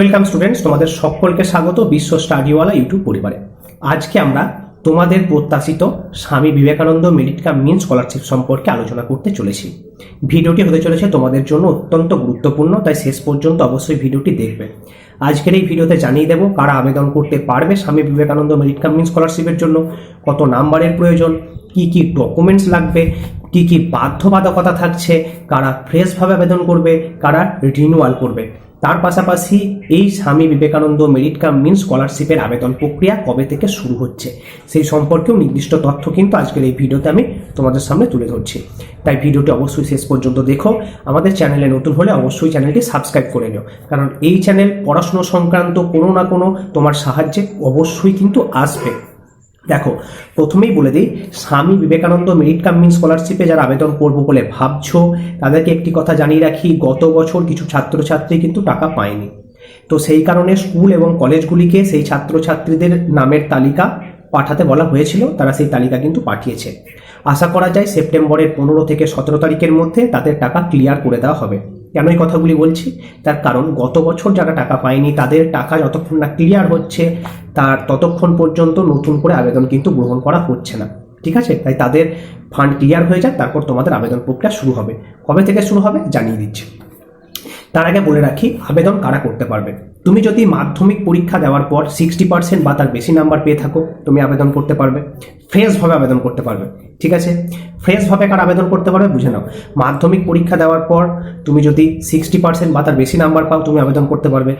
Welcome students তোমাদের সকলকে স্বাগত বিশ্ব স্টাডিওয়ালা ইউটিউব পরিবারে। আজকে আমরা তোমাদের প্রত্যাশিত Swami Vivekananda merit cum means scholarship সম্পর্কে আলোচনা করতে চলেছি। ভিডিওটি হতে চলেছে তোমাদের জন্য অত্যন্ত গুরুত্বপূর্ণ, তাই শেষ পর্যন্ত অবশ্যই ভিডিওটি দেখবে। আজকের এই ভিডিওতে জানিয়ে দেবো কারা আবেদন করতে পারবে স্বামী বিবেকানন্দ মেরিট কাম মিন স্কলারশিপের জন্য, কত নাম্বারের প্রয়োজন, কি কি ডকুমেন্টস লাগবে, কি কি বাধ্যবাধকতা থাকছে, কারা ফ্রেশভাবে আবেদন করবে, কারা রিনিউয়াল করবে। তার পাশাপাশি এই স্বামী বিবেকানন্দ মেরিট কাম মিন স্কলারশিপের আবেদন প্রক্রিয়া কবে থেকে শুরু হচ্ছে? সেই সম্পর্কেও নির্দিষ্ট তথ্য কিন্তু আজকের এই ভিডিওতে আমি তোমাদের সামনে তুলে ধরছি। তাই ভিডিওটি অবশ্যই শেষ পর্যন্ত দেখো। আমাদের চ্যানেলে নতুন হলে অবশ্যই চ্যানেলটি সাবস্ক্রাইব করে নিও। কারণ এই চ্যানেল পড়াশুনো সংক্রান্ত কোনো না কোনো তোমার সাহায্যে অবশ্যই কিন্তু আসবে। দেখো, প্রথমেই বলে দিই, স্বামী বিবেকানন্দ মেরিট কাম স্কলারশিপে যারা আবেদন করব বলে ভাবছ, তাদেরকে একটি কথা জানিয়ে রাখি, গত বছর কিছু ছাত্রছাত্রী কিন্তু টাকা পায়নি। তো সেই কারণে স্কুল এবং কলেজগুলিকে সেই ছাত্রছাত্রীদের নামের তালিকা পাঠাতে বলা হয়েছিল, তারা সেই তালিকা কিন্তু পাঠিয়েছে। আশা করা যায়, সেপ্টেম্বরের পনেরো থেকে সতেরো তারিখের মধ্যে তাদের টাকা ক্লিয়ার করে দেওয়া হবে। কেন এই কথাগুলি বলছি? তার কারণ গত বছর যারা টাকা পায়নি, তাদের টাকা যতক্ষণ না ক্লিয়ার হচ্ছে, তার ততক্ষণ পর্যন্ত নতুন করে আবেদন কিন্তু গ্রহণ করা হচ্ছে না। ঠিক আছে? তাই তাদের ফান্ড ক্লিয়ার হয়ে যায় তারপর তোমাদের আবেদন প্রক্রিয়া শুরু হবে। কবে থেকে শুরু হবে? জানিয়ে দিচ্ছি। তার আগে বলে রাখি, আবেদন কারা করতে পারবে? তুমি যদি মাধ্যমিক পরীক্ষা দেওয়ার পর সিক্সটি পার্সেন্ট বা তার বেশি নাম্বার পেয়ে থাকো, তুমি আবেদন করতে পারবে। ফ্রেশভাবে আবেদন করতে পারবে, ঠিক আছে? ফ্রেশভাবে কার আবেদন করতে পারবে বুঝে নাও। মাধ্যমিক পরীক্ষা দেওয়ার পর তুমি যদি সিক্সটি পার্সেন্ট বা তার বেশি নাম্বার পাও, তুমি আবেদন করতে পারবে।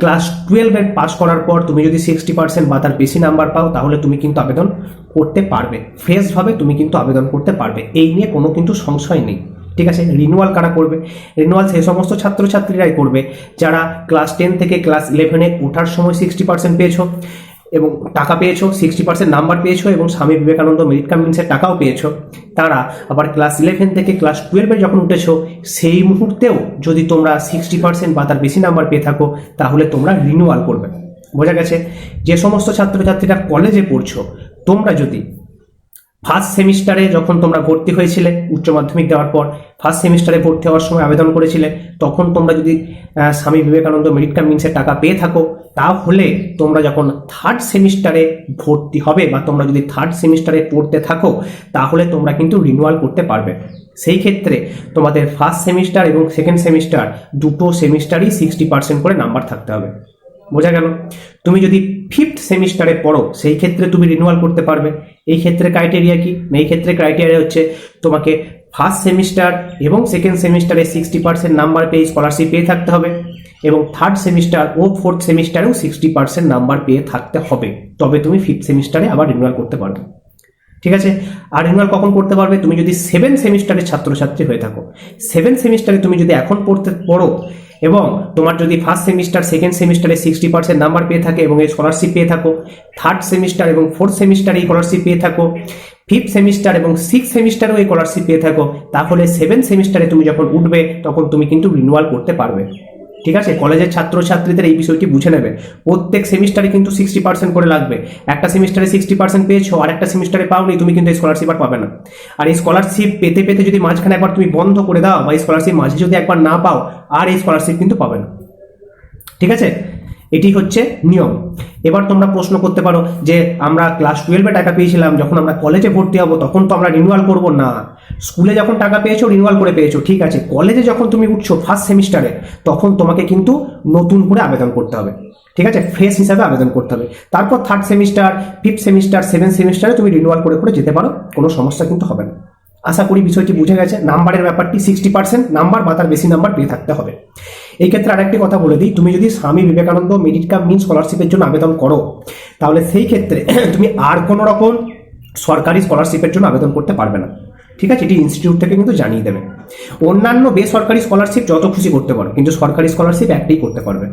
ক্লাস টুয়েলভের পাস করার পর তুমি যদি সিক্সটি পার্সেন্ট বা তার বেশি নাম্বার পাও, তাহলে তুমি কিন্তু আবেদন করতে পারবে। ফ্রেশভাবে তুমি কিন্তু আবেদন করতে পারবে। এই নিয়ে কোনো কিন্তু সংশয় নেই। ঠিক আছে? রিনুয়াল কারা করবে? রিনুয়াল সেই সমস্ত ছাত্রছাত্রীরাই করবে। যারা ক্লাস টেন থেকে ক্লাস ইলেভেনে ওঠার সময় সিক্সটি পার্সেন্ট পেয়েছ এবং টাকা পেয়েছ সিক্সটি পার্সেন্ট নাম্বার পেয়েছ এবং স্বামী বিবেকানন্দ মেরিট কামিংসের টাকাও পেয়েছ, তারা আবার ক্লাস ইলেভেন থেকে ক্লাস টুয়েলভে যখন উঠেছো, সেই মুহূর্তেও যদি তোমরা সিক্সটি পার্সেন্ট বা তার বেশি নাম্বার পেয়ে থাকো, তাহলে তোমরা রিনিউয়াল করবে। বোঝা গেছে? যে সমস্ত ছাত্রছাত্রীরা কলেজে পড়ছো, তোমরা যদি ফার্স্ট সেমিস্টারে যখন তোমরা ভর্তি হয়েছিলে, উচ্চ মাধ্যমিক দেওয়ার পর ফার্স্ট সেমিস্টারে ভর্তি হওয়ার সময় আবেদন করেছিলে, তখন তোমরা যদি স্বামী বিবেকানন্দ মেরিট কামিংসের টাকা পেয়ে থাকো, তাহলে তোমরা যখন থার্ড সেমিস্টারে ভর্তি হবে বা তোমরা যদি থার্ড সেমিস্টারে পড়তে থাকো, তাহলে তোমরা কিন্তু রিনিউয়াল করতে পারবে। সেই ক্ষেত্রে তোমাদের ফার্স্ট সেমিস্টার এবং সেকেন্ড সেমিস্টার দুটো সেমিস্টারই সিক্সটি পার্সেন্ট করে নাম্বার থাকতে হবে। বোঝা গেল। তুমি যদি ফিফথ সেমিস্টারে পড়ো, সেই ক্ষেত্রে তুমি রিনিউয়াল করতে পারবে। এই ক্ষেত্রে ক্রাইটেরিয়া কি? এই ক্ষেত্রে ক্রাইটেরিয়া হচ্ছে তোমাকে ফার্স্ট সেমিস্টার এবং সেকেন্ড সেমিস্টারে সিক্সটি পার্সেন্ট নাম্বার পেয়ে স্কলারশিপ পেয়ে থাকতে হবে এবং থার্ড সেমিস্টার ও ফোর্থ সেমিস্টারেও সিক্সটি পার্সেন্ট নাম্বার পেয়ে থাকতে হবে। তবে তুমি ফিফথ সেমিস্টারে আবার রিনিউয়াল করতে পারবে। ঠিক আছে? আর রিনিউয়াল কখন করতে পারবে? তুমি যদি সেভেন সেমিস্টারের ছাত্রছাত্রী হয়ে থাকো। সেভেন সেমিস্টারে তুমি যদি এখন পড়তে, পড়ো এবং তোমার যদি ফার্স্ট সেমিস্টার সেকেন্ড সেমিস্টারে সিক্সটি পার্সেন্ট নাম্বার পেয়ে থাকে এবং এই স্কলারশিপ পেয়ে থাকো থার্ড সেমিস্টার এবং ফোর্থ সেমিস্টারে এই স্কলারশিপ পেয়ে থাকো ফিফথ সেমিস্টার এবং সিক্স সেমিস্টারেও এই স্কলারশিপ পেয়ে থাকো, তাহলে সেভেন সেমিস্টারে তুমি যখন উঠবে, তখন তুমি কিন্তু রিনুয়াল করতে পারবে। ঠিক আছে? কলেজের ছাত্রছাত্রীদের এই বিষয়টি বুঝে নেবে। প্রত্যেক সেমিস্টারে কিন্তু সিক্সটি পার্সেন্ট করে লাগবে। একটা সেমিস্টারে সিক্সটি পার্সেন্ট পেয়েছ, আর একটা সেমিস্টারে পাওনি, তুমি কিন্তু স্কলারশিপ আর পাবে না। আর এই স্কলারশিপ পেতে পেতে যদি মাঝখানে একবার তুমি বন্ধ করে দাও, বা এই স্কলারশিপ মাঝে যদি একবার না পাও, আর এই স্কলারশিপ কিন্তু পাবে না। ঠিক আছে? এটি হচ্ছে নিয়ম। এবার তোমরা প্রশ্ন করতে পারো যে, আমরা ক্লাস টুয়েলভে টাকা পেয়েছিলাম, যখন আমরা কলেজে ভর্তি হব, তখন তো আমরা রিনিউয়াল করব? না। স্কুলে যখন টাকা পেয়েছ রিনিউয়াল করে পেয়েছ, ঠিক আছে? কলেজে যখন তুমি উঠছো ফার্স্ট সেমিস্টারে তখন তোমাকে কিন্তু নতুন করে আবেদন করতে হবে। ঠিক আছে? ফ্রেশ হিসাবে আবেদন করতে হবে। তারপর third semester fifth semester seven সেমিস্টারে তুমি রিনিউয়াল করে করে যেতে পারো, কোনো সমস্যা কিন্তু হবে না। আশা করি বিষয়টি বুঝে গেছে। নাম্বারের ব্যাপারটি সিক্সটি পার্সেন্ট নাম্বার বা তার বেশি নাম্বার পেয়ে থাকতে হবে। এই ক্ষেত্রে আরেকটি কথা বলে দিই, তুমি যদি স্বামী বিবেকানন্দ মেরিট কাম মিন স্কলারশিপের জন্য আবেদন করো, তাহলে সেই ক্ষেত্রে তুমি আর কোনো রকম সরকারি স্কলারশিপের জন্য আবেদন করতে পারবে না। ঠিক আছে, এটি ইনস্টিটিউট থেকে কিন্তু জানিয়ে দেবে। অন্যান্য বেসরকারি স্কলারশিপ যত খুশি করতে পারো, কিন্তু সরকারি স্কলারশিপ একটাই করতে পারবে।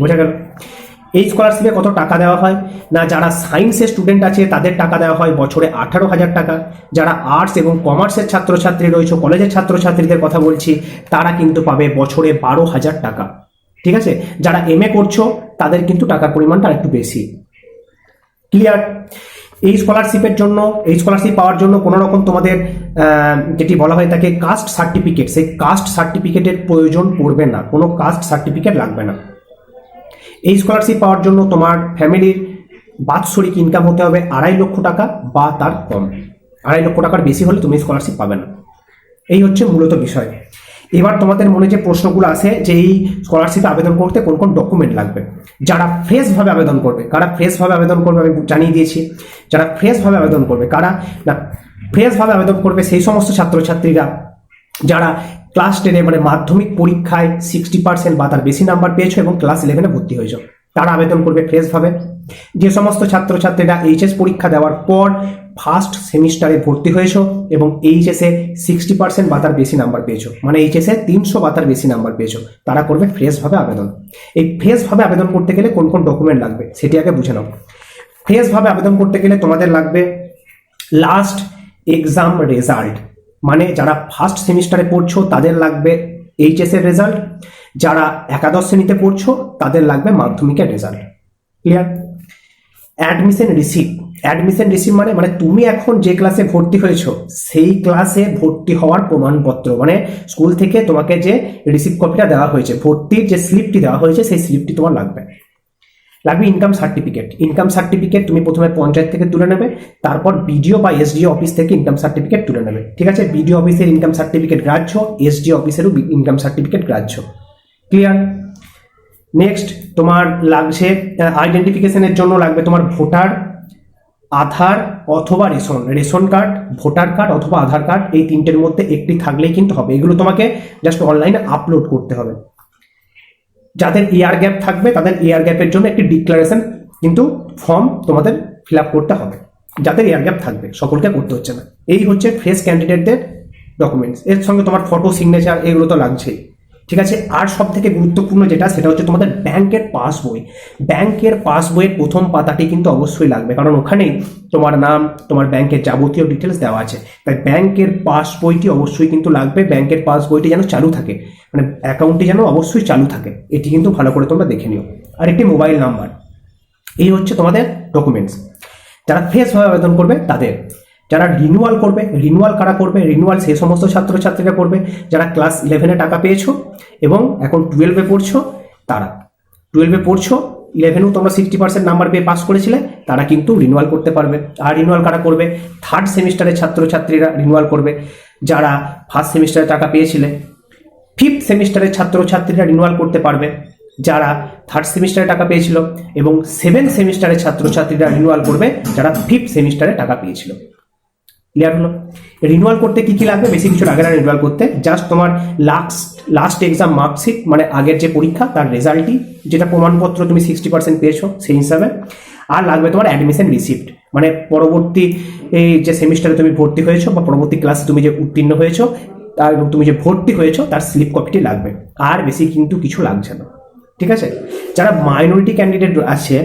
বোঝা গেল? এই স্কলারশিপে কত টাকা দেওয়া হয়? না, যারা সায়েন্সের স্টুডেন্ট আছে, তাদের টাকা দেওয়া হয় বছরে আঠারো হাজার টাকা। যারা আর্টস এবং কমার্সের ছাত্রছাত্রী রয়েছে কলেজের ছাত্রছাত্রীদের কথা বলছি, তারা কিন্তু পাবে বছরে বারো হাজার টাকা। ঠিক আছে? যারা এম এ করছ, তাদের কিন্তু টাকার পরিমাণটা একটু বেশি। ক্লিয়ার এই স্কলারশিপের জন্য, এই স্কলারশিপ পাওয়ার জন্য কোনো রকম তোমাদের যেটি বলা হয় তাকে কাস্ট সার্টিফিকেট সেই কাস্ট সার্টিফিকেটের প্রয়োজন পড়বে না, কোনো কাস্ট সার্টিফিকেট লাগবে না। এই স্কলারশিপ পাওয়ার জন্য তোমার ফ্যামিলির বাৎসরিক ইনকাম হতে হবে আড়াই লক্ষ টাকা বা তার কম। আড়াই লক্ষ টাকার বেশি হলে তুমি স্কলারশিপ পাবে না। এই হচ্ছে মূলত বিষয়। এবার তোমাদের মনে যে প্রশ্নগুলো আসে যে এই স্কলারশিপে আবেদন করতে কোন কোন ডকুমেন্ট লাগবে? যারা ফ্রেশভাবে আবেদন করবে, কারা ফ্রেশভাবে আবেদন করবে আমি জানিয়ে দিয়েছি, যারা ফ্রেশভাবে আবেদন করবে, কারা না ফ্রেশভাবে আবেদন করবে সেই সমস্ত ছাত্রছাত্রীরা, যারা ক্লাস টেনে মানে মাধ্যমিক পরীক্ষায় সিক্সটি পার্সেন্ট বা তার বেশি নাম্বার পেয়েছ এবং ক্লাস ইলেভেনে ভর্তি হয়েছো, তারা আবেদন করবে ফ্রেশভাবে যে সমস্ত ছাত্রছাত্রীরা এইচএস পরীক্ষা দেওয়ার পর ফার্স্ট সেমিস্টারে ভর্তি হয়েছো এবং এইচএসে সিক্সটি পার্সেন্ট বা তার বেশি নাম্বার পেয়েছ। মানে এইচএসে তিনশো বা তার বেশি নাম্বার পেয়েছ। তারা করবে ফ্রেশভাবে আবেদন। এই ফ্রেশভাবে আবেদন করতে গেলে কোন কোন ডকুমেন্ট লাগবে সেটি আগে বুঝে নাও। ফ্রেশভাবে আবেদন করতে গেলে তোমাদের লাগবে লাস্ট এক্সাম রেজাল্ট মানে যারা ফার্স্ট সেমিস্টারে পড়ছো, তাদের লাগবে এইচএস এর রেজাল্ট যারা একাদশ শ্রেণীতে পড়ছো, তাদের লাগবে মাধ্যমিকের result clear admission receive admission receive মানে মানে তুমি এখন যে ক্লাসে ভর্তি হয়েছো, সেই ক্লাসে ভর্তি হওয়ার প্রমাণপত্র। মানে স্কুল থেকে তোমাকে যে রিসিভ কপিটা দেওয়া হয়েছে, ভর্তির যে স্লিপটি দেওয়া হয়েছে, সেই স্লিপটি তোমার লাগবে। লাগবে ইনকাম সার্টিফিকেট ইনকাম সার্টিফিকেট তুমি প্রথমে পঞ্চায়েত থেকে তুলে নেবে, তারপর বিডিও বা এসডিও অফিস থেকে ইনকাম সার্টিফিকেট তুলে নেবে। ঠিক আছে? বিডিও অফিসের ইনকাম সার্টিফিকেট গ্রাহ্য এসডিও অফিসেরও ইনকাম সার্টিফিকেট গ্রাহ্য। ক্লিয়ার নেক্সট তোমার লাগছে আইডেন্টিফিকেশনের জন্য লাগবে তোমার ভোটার, আধার অথবা ration. Ration card, voter card অথবা আধার কার্ড এই তিনটের মধ্যে একটি থাকলেই কিন্তু হবে। এগুলো তোমাকে জাস্ট অনলাইনে আপলোড করতে হবে। যাদের এয়ার গ্যাপ থাকবে, তাদের এয়ার গ্যাপের জন্য একটি ডিক্লারেশন কিন্তু ফর্ম তোমাদের ফিল আপ করতে হবে। যাদের এয়ার গ্যাপ থাকবে, সকলকে করতে হচ্ছে না। এই হচ্ছে ফ্রেশ ক্যান্ডিডেটদের ডকুমেন্টস এর সঙ্গে তোমার ফটো সিগনেচার এগুলো তো লাগছেই। ঠিক আছে? আর সব থেকে গুরুত্বপূর্ণ যেটা, সেটা হচ্ছে তোমাদের ব্যাংকের পাস বই ব্যাংকের পাস বইয়ের প্রথম পাতাটি কিন্তু অবশ্যই লাগবে, কারণ ওখানেই তোমার নাম, তোমার ব্যাংকের যাবতীয় ডিটেলস দেওয়া আছে। তাই ব্যাংকের পাস বইটি অবশ্যই কিন্তু লাগবে, ব্যাংকের পাস বইটি যেন চালু থাকে। মানে অ্যাকাউন্টটি যেন অবশ্যই চালু থাকে, এটি কিন্তু ভালো করে তোমরা দেখে নিও। আর একটি মোবাইল নাম্বার এই হচ্ছে তোমাদের ডকুমেন্টস যারা ফ্রেশভাবে আবেদন করবে, তাদের। যারা রিনুয়াল করবে রিনুয়াল কারা করবে? রিনুয়াল সেই সমস্ত ছাত্রছাত্রীরা করবে। যারা ক্লাস ইলেভেনে টাকা পেয়েছ এবং এখন টুয়েলভে পড়ছো তারা। টুয়েলভে পড়ছো ইলেভেনেও তোমরা সিক্সটি পার্সেন্ট নাম্বার পেয়ে পাস করেছিলে, তারা কিন্তু রিনুয়াল করতে পারবে। আর রিনুয়াল কারা করবে? থার্ড সেমিস্টারের ছাত্রছাত্রীরা রিনুয়াল করবে। যারা ফার্স্ট সেমিস্টারে টাকা পেয়েছিলে ফিফথ সেমিস্টারের ছাত্রছাত্রীরা রিনুয়াল করতে পারবে। যারা থার্ড সেমিস্টারে টাকা পেয়েছিল এবং সেভেন সেমিস্টারের ছাত্রছাত্রীরা রিনুয়াল করবে, যারা ফিফথ সেমিস্টারে টাকা পেয়েছিল। ক্লিয়ার হলো? রিনুয়াল করতে কি কি লাগবে? বেশি কিছু লাগে না রিনুয়াল করতে। জাস্ট তোমার লাস্ট লাস্ট এক্সাম মার্কশিট মানে আগের যে পরীক্ষা, তার রেজাল্টই যেটা প্রমাণপত্র তুমি সিক্সটি পার্সেন্ট পেয়েছ, সেই হিসাবে। আর লাগবে তোমার অ্যাডমিশন রিসিপ্ট মানে পরবর্তী, এই যে সেমিস্টারে তুমি ভর্তি হয়েছো, বা পরবর্তী ক্লাসে তুমি যে উত্তীর্ণ হয়েছো তার তুমি যে ভর্তি হয়েছো, তার স্লিপ কপিটি লাগবে। আর বেশি কিন্তু কিছু লাগছে না। ঠিক আছে? যারা মাইনরিটি ক্যান্ডিডেট আছে,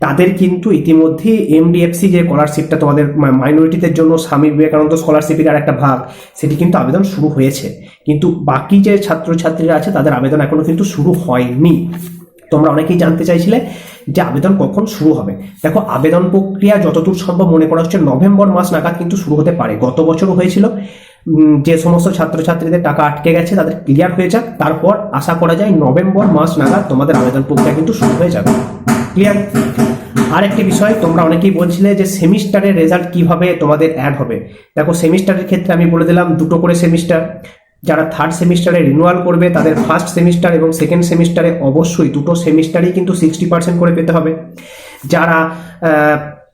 তাদের কিন্তু ইতিমধ্যে এমডিএফসি যে স্কলারশিপটা তোমাদের মাইনরিটিদের জন্য স্বামী বিবেকানন্দ স্কলারশিপের আর একটা ভাগ, সেটি কিন্তু আবেদন শুরু হয়েছে। কিন্তু বাকি যে ছাত্রছাত্রীরা আছে, তাদের আবেদন এখনও কিন্তু শুরু হয়নি। তোমরা অনেকেই জানতে চাইছিলে যে আবেদন কখন শুরু হবে। দেখো, আবেদন প্রক্রিয়া যতদূর সম্ভব মনে করা হচ্ছে নভেম্বর মাস নাগাদ কিন্তু শুরু হতে পারে। গত বছরও হয়েছিল। যে সমস্ত ছাত্রছাত্রীদের টাকা আটকে গেছে, তাদের ক্লিয়ার হয়ে যাক। তারপর আশা করা যায় নভেম্বর মাস নাগাদ তোমাদের আবেদন প্রক্রিয়া কিন্তু শুরু হয়ে যাবে। ক্লিয়ার আরেকটি বিষয়, তোমরা অনেকেই বলছিলে যে সেমিস্টারের রেজাল্ট কীভাবে তোমাদের অ্যাড হবে। দেখো, সেমিস্টারের ক্ষেত্রে আমি বলে দিলাম দুটো করে সেমিস্টার। যারা থার্ড সেমিস্টারে রিনুয়াল করবে, তাদের ফার্স্ট সেমিস্টার এবং সেকেন্ড সেমিস্টারে অবশ্যই দুটো সেমিস্টারেই কিন্তু সিক্সটি পার্সেন্ট করে পেতে হবে। যারা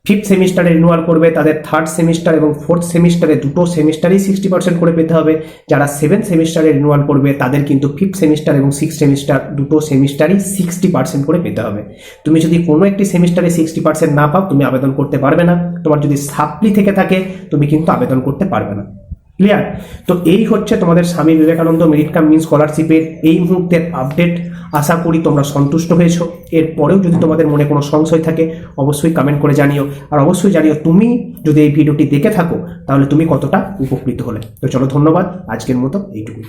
ফিফথ সেমিস্টারে রিনুয়াল করবে, তাদের থার্ড সেমিস্টার এবং ফোর্থ সেমিস্টারে দুটো সেমিস্টারেই সিক্সটি পার্সেন্ট করে পেতে হবে। যারা সেভেন সেমিস্টারে রিনুয়াল করবে, তাদের কিন্তু ফিফথ সেমিস্টার এবং সিক্স সেমিস্টার দুটো সেমিস্টারই সিক্সটি পার্সেন্ট করে পেতে হবে। তুমি যদি কোনো একটি সেমিস্টারে সিক্সটি পার্সেন্ট না পাও, তুমি আবেদন করতে পারবে না। তোমার যদি সাপ্লি থেকে থাকে, তুমি কিন্তু আবেদন করতে পারবে না। ক্লিয়ার তো এই হচ্ছে তোমাদের স্বামী বিবেকানন্দ মেরিট কাম মিন স্কলারশিপের এই মুহূর্তের আপডেট আশা করি তোমরা সন্তুষ্ট হয়েছো। এরপরেও যদি তোমাদের মনে কোনো সংশয় থাকে, অবশ্যই কমেন্ট করে জানিও। আর অবশ্যই জানিও, তুমি যদি এই ভিডিওটি দেখে থাকো, তাহলে তুমি কতটা উপকৃত হলে। তো চলো ধন্যবাদ, আজকের মতো এইটুকুই।